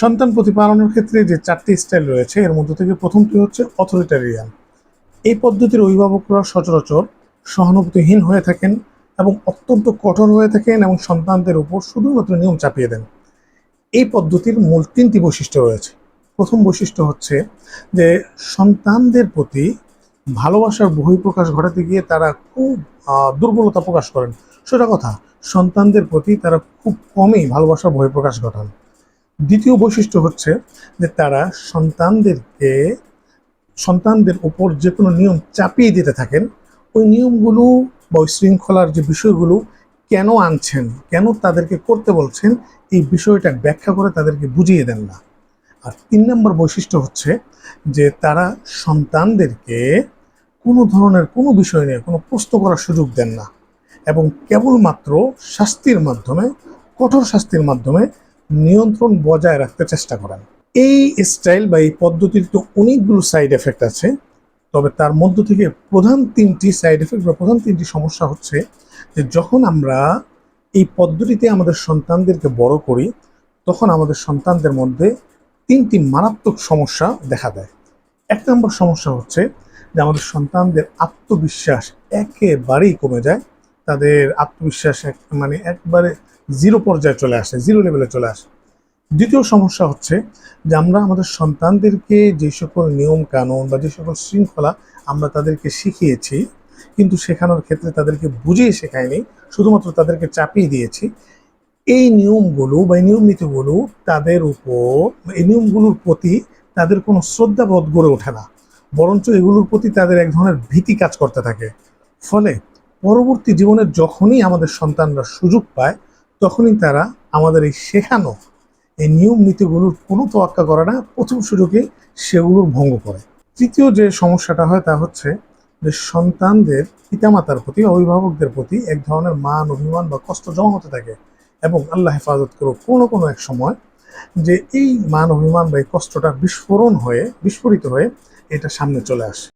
সন্তান প্রতিপালনের ক্ষেত্রে যে চারটি স্টাইল রয়েছে, এর মধ্যে থেকে প্রথমটি হচ্ছে অথরিটারিয়ান এই পদ্ধতির অভিভাবকরা সচরাচর সহানুভূতিহীন হয়ে থাকেন এবং অত্যন্ত কঠোর হয়ে থাকেন এবং সন্তানদের উপর শুধুমাত্র নিয়ম চাপিয়ে দেন। এই পদ্ধতির মূল তিনটি বৈশিষ্ট্য রয়েছে। প্রথম বৈশিষ্ট্য হচ্ছে যে সন্তানদের প্রতি ভালোবাসার বহিঃপ্রকাশ ঘটাতে গিয়ে তারা খুব দুর্বলতা প্রকাশ করেন। সেটা কথা, সন্তানদের প্রতি তারা খুব কমই ভালোবাসার বহিঃপ্রকাশ ঘটান। দ্বিতীয় বৈশিষ্ট্য হচ্ছে যে তারা সন্তানদেরকে, সন্তানদের উপর যে কোনো নিয়ম চাপিয়ে দিতে থাকেন, ওই নিয়মগুলো বা ওই শৃঙ্খলার যে বিষয়গুলো কেন আনছেন, কেন তাদেরকে করতে বলছেন, এই বিষয়টা ব্যাখ্যা করে তাদেরকে বুঝিয়ে দেন না। আর তিন নম্বর বৈশিষ্ট্য হচ্ছে যে তারা সন্তানদেরকে কোনো ধরনের কোনো বিষয় নিয়ে কোনো প্রশ্ন করার সুযোগ দেন না এবং কেবলমাত্র শাস্তির মাধ্যমে, কঠোর শাস্তির মাধ্যমে নিয়ন্ত্রণ বজায় রাখতে চেষ্টা করেন। এই স্টাইল বা এই পদ্ধতির তো অনেকগুলো সাইড এফেক্ট আছে, তবে তার মধ্য থেকে প্রধান তিনটি সাইড এফেক্ট বা প্রধান তিনটি সমস্যা হচ্ছে যে যখন আমরা এই পদ্ধতিতে আমাদের সন্তানদেরকে বড় করি, তখন আমাদের সন্তানদের মধ্যে তিনটি মারাত্মক সমস্যা দেখা দেয়। এক নম্বর সমস্যা হচ্ছে যে আমাদের সন্তানদের আত্মবিশ্বাস একেবারেই কমে যায়। তাদের আত্মবিশ্বাস মানে একবারে জিরো পর্যায়ে চলে আসে, জিরো লেভেলে চলে আসে। দ্বিতীয় সমস্যা হচ্ছে যে আমরা আমাদের সন্তানদেরকে যে সকল নিয়ম কানুন বা যে সকল শৃঙ্খলা আমরা তাদেরকে শিখিয়েছি, কিন্তু শেখানোর ক্ষেত্রে তাদেরকে বুঝিয়ে শেখায়নি শুধুমাত্র তাদেরকে চাপিয়ে দিয়েছি, এই নিয়মগুলো বা নিয়ম নীতিগুলো তাদের উপর, এই নিয়মগুলোর প্রতি তাদের কোনো শ্রদ্ধাবোধ গড়ে ওঠে না। বরঞ্চ এগুলোর প্রতি তাদের এক ধরনের ভীতি কাজ করতে থাকে। ফলে পরবর্তী জীবনে যখনই আমাদের সন্তানরা সুযোগ পায়, তখনই তারা আমাদের এই শেখানো, এই নিয়ম নীতিগুলোর কোনো তোয়াক্কা করে না। প্রথম সুযোগে সেগুলোর ভঙ্গ করে। তৃতীয় যে সমস্যাটা হয় তা হচ্ছে যে সন্তানদের পিতামাতার প্রতি অভিভাবকদের প্রতি এক ধরনের মান, অভিমান বা কষ্ট জমা হতে থাকে এবং আল্লাহ হেফাজত করুক কোনো কোনো এক সময় যে এই মান, অভিমান বা এই কষ্টটা বিস্ফোরণ হয়ে, বিস্ফোরিত হয়ে এটা সামনে চলে আসে।